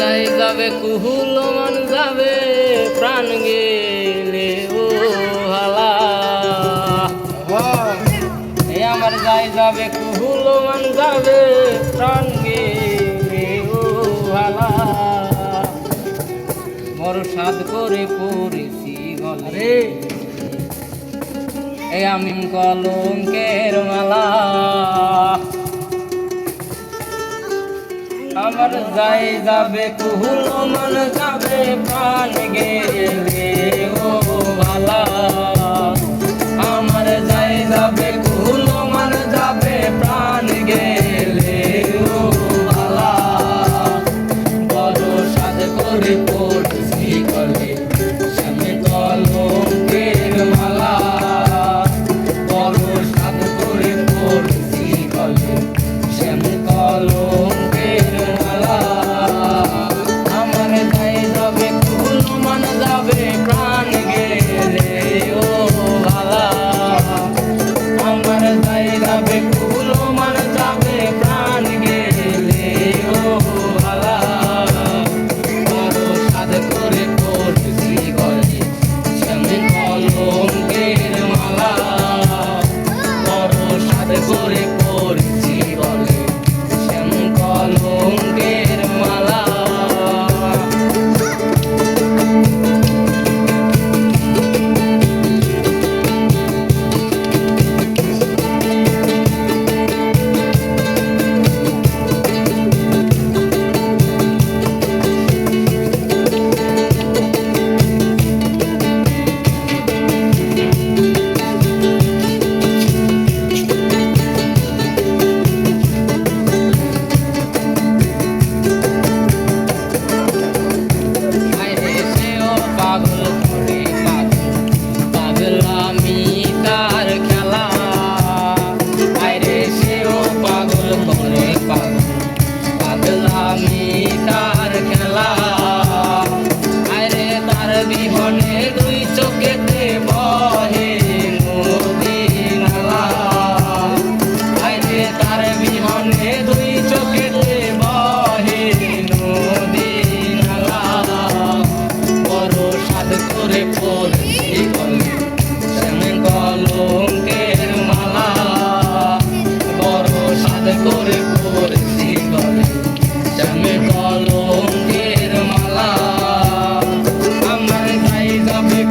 যাই যাবে কুহুল মান যাবে প্রাণ গেলে ও হালা। এ আমার যাই যাবে কুহুল মান যাবে প্রাণ গেলে ও হালা। বড় সাদ করে পড়েছি গলে এ আমি কলঙ্কের মালা। আমার যাই যাবে কুহুল মন যাবে প্রাণ গেলে। Bolívar.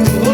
cool.